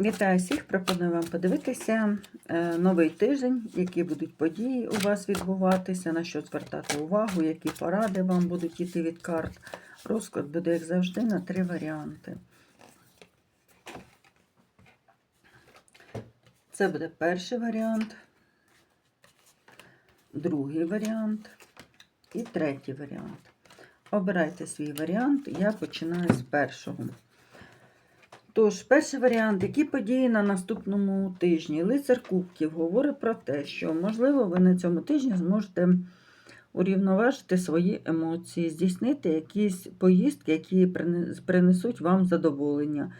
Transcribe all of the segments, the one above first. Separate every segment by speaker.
Speaker 1: Вітаю всіх! Пропоную вам подивитися е, новий тиждень, які будуть події у вас відбуватися, на що звертати увагу, які поради вам будуть йти від карт. Розклад буде, як завжди, на три варіанти. Це буде перший варіант, другий варіант і третій варіант. Обирайте свій варіант, я починаю з першого. Тож, перший варіант, які події на наступному тижні? Лицар Кубків говорить про те, що, можливо, ви на цьому тижні зможете урівноважити свої емоції, здійснити якісь поїздки, які принесуть вам задоволення.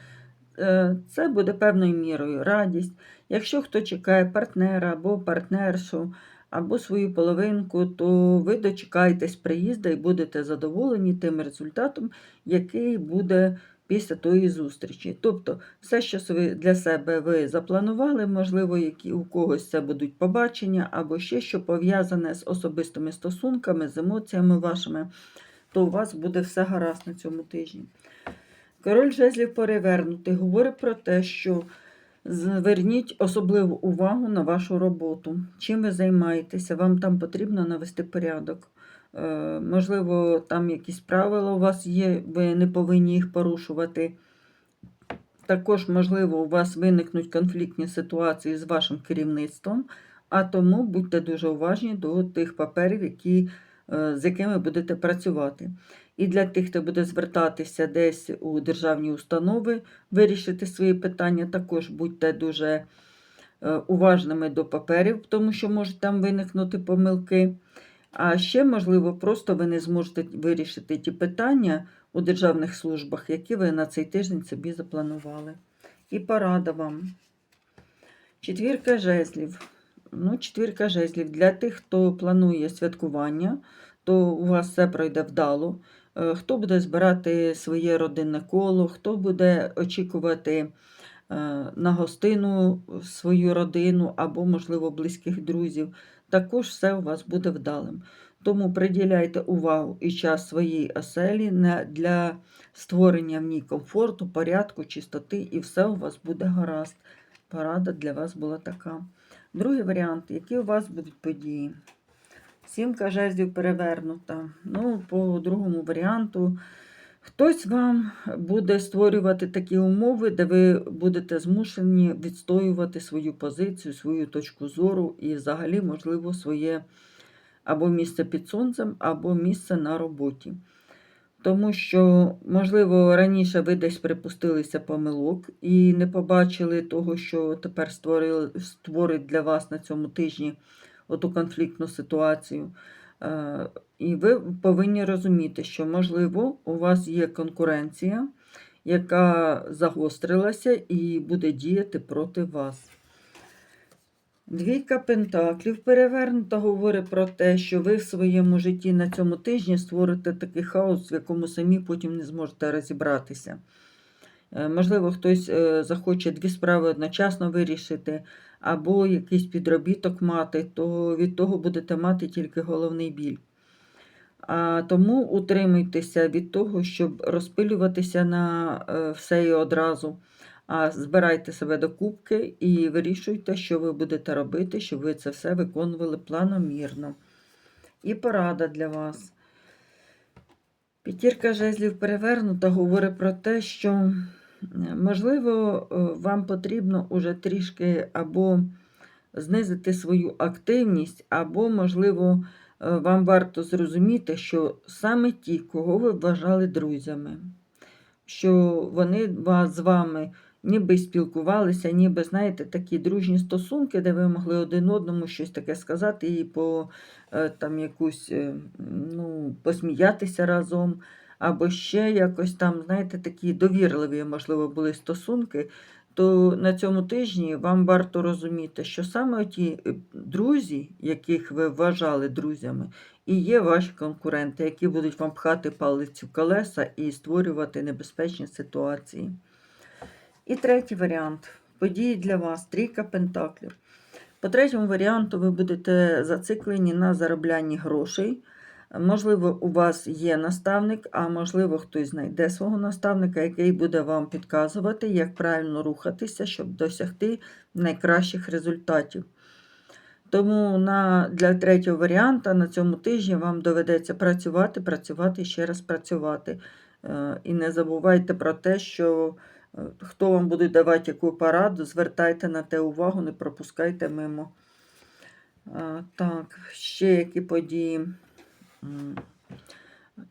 Speaker 1: Е, Це буде певною мірою радість. Якщо хто чекає партнера або партнершу, або свою половинку, то ви дочекаєтесь приїзду і будете задоволені тим результатом, який буде після тої зустрічі. Тобто, все, що ви для себе ви запланували, можливо, які у когось це будуть побачення, або ще що пов'язане з особистими стосунками, з емоціями вашими, то у вас буде все гаразд на цьому тижні. Король жезлів перевернутий говорить про те, що зверніть особливу увагу на вашу роботу. Чим ви займаєтеся, вам там потрібно навести порядок. Е, Можливо, там якісь правила у вас є, ви не повинні їх порушувати. Також, можливо, у вас виникнуть конфліктні ситуації з вашим керівництвом, а тому будьте дуже уважні до тих паперів, які, е, з якими будете працювати. І для тих, хто буде звертатися десь у державні установи, вирішити свої питання, також будьте дуже е, уважними до паперів, тому що можуть там виникнути помилки. А ще, можливо, просто ви не зможете вирішити ті питання у державних службах, які ви на цей тиждень собі запланували. І порада вам. Четвірка жезлів. Ну, четвірка жезлів. Для тих, хто планує святкування, то у вас все пройде вдало. Е, Хто буде збирати своє родинне коло, хто буде очікувати е, на гостину свою родину або, можливо, близьких друзів, також все у вас буде вдалим. Тому приділяйте увагу і час своїй оселі для створення в ній комфорту, порядку, чистоти, і все у вас буде гаразд. Порада для вас була така. Другий варіант, які у вас будуть події? Сімка жезлів перевернута. Ну, по другому варіанту, хтось вам буде створювати такі умови, де ви будете змушені відстоювати свою позицію, свою точку зору і взагалі, можливо, своє або місце під сонцем, або місце на роботі. Тому що, можливо, раніше ви десь припустилися помилок і не побачили того, що тепер створить для вас на цьому тижні оту конфліктну ситуацію. Е, І ви повинні розуміти, що, можливо, у вас є конкуренція, яка загострилася і буде діяти проти вас. Двійка пентаклів перевернута говорить про те, що ви в своєму житті на цьому тижні створите такий хаос, в якому самі потім не зможете розібратися. Е, Можливо, хтось е, захоче дві справи одночасно вирішити, або якийсь підробіток мати, то від того будете мати тільки головний біль. А тому утримуйтеся від того, щоб розпилюватися на е, все і одразу. А збирайте себе до кубки і вирішуйте, що ви будете робити, щоб ви це все виконували планомірно. І порада для вас. П'ятірка жезлів перевернута говорить про те, що, можливо, е, вам потрібно уже трішки або знизити свою активність, або, можливо, е, вам варто зрозуміти, що саме ті, кого ви вважали друзями, що вони з вами ніби спілкувалися, ніби, знаєте, такі дружні стосунки, де ви могли один одному щось таке сказати і по е, там якусь, ну, посміятися разом, або ще якось там, знаєте, такі довірливі, можливо, були стосунки. То на цьому тижні вам варто розуміти, що саме ті е, друзі, яких ви вважали друзями, і є ваші конкуренти, які будуть вам пхати палиці в колеса і створювати небезпечні ситуації. І третій варіант. Події для вас. Трійка пентаклів. По третьому варіанту ви будете зациклені на зароблянні грошей. Можливо, у вас є наставник, а можливо, хтось знайде свого наставника, який буде вам підказувати, як правильно рухатися, щоб досягти найкращих результатів. Тому на, для третього варіанта на цьому тижні вам доведеться працювати, працювати і ще раз працювати. Е, І не забувайте про те, що е, хто вам буде давати яку пораду, звертайте на те увагу, не пропускайте мимо. Е, Так, ще які події.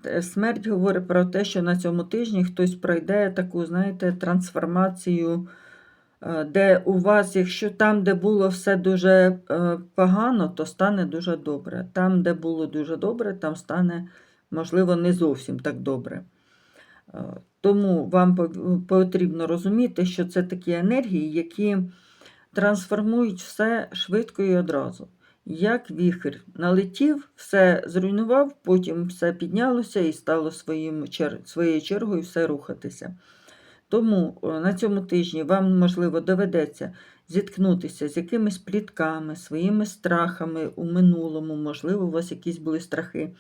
Speaker 1: Е, Смерть говорить про те, що на цьому тижні хтось пройде таку, знаєте, трансформацію, е, де у вас, якщо там, де було все дуже е, погано, то стане дуже добре. Там, де було дуже добре, там стане, можливо, не зовсім так добре. Тому вам потрібно розуміти, що це такі енергії, які трансформують все швидко і одразу. Як віхр налетів, все зруйнував, потім все піднялося і стало своїм, своєю чергою все рухатися. Тому на цьому тижні вам, можливо, доведеться зіткнутися з якимись плітками, своїми страхами у минулому, можливо, у вас якісь були страхи,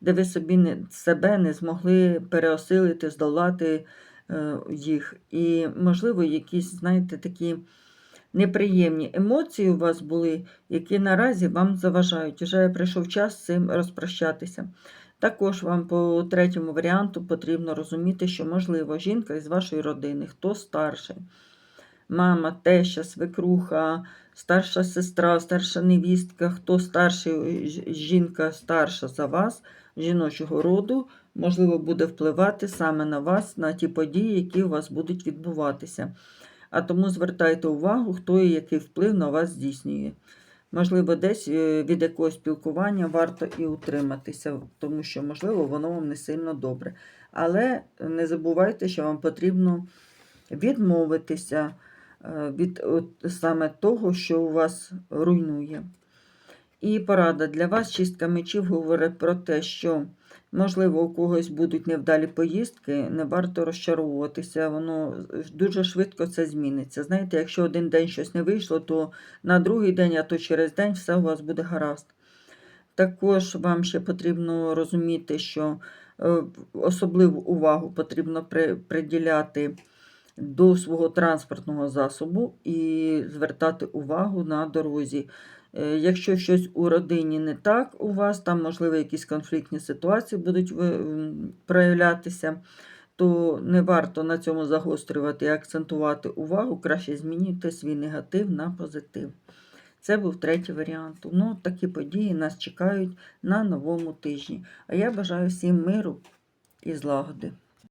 Speaker 1: де ви собі не, себе не змогли переосилити, здолати е, їх. І, можливо, якісь, знаєте, такі неприємні емоції у вас були, які наразі вам заважають. Вже прийшов час з цим розпрощатися. Також вам по третьому варіанту потрібно розуміти, що, можливо, жінка із вашої родини, хто старший, мама, теща, свекруха, старша сестра, старша невістка, хто старший, жінка старша за вас, жіночого роду, можливо, буде впливати саме на вас, на ті події, які у вас будуть відбуватися. А тому звертайте увагу, хто і який вплив на вас здійснює. Можливо, десь е, від якогось спілкування варто і утриматися, тому що, можливо, воно вам не сильно добре. Але не забувайте, що вам потрібно відмовитися е, від саме того, що у вас руйнує. І порада для вас, чистка мечів, говорить про те, що, можливо, у когось будуть невдалі поїздки, не варто розчаровуватися, воно дуже швидко це зміниться. Знаєте, якщо один день щось не вийшло, то на другий день, а то через день все у вас буде гаразд. Також вам ще потрібно розуміти, що е, особливу увагу потрібно приділяти до свого транспортного засобу і звертати увагу на дорозі. Е, Якщо щось у родині не так у вас, там, можливо, якісь конфліктні ситуації будуть проявлятися, то не варто на цьому загострювати і акцентувати увагу, краще змінюйте свій негатив на позитив. Це був третій варіант. Ну, такі події нас чекають на новому тижні. А я бажаю всім миру і злагоди.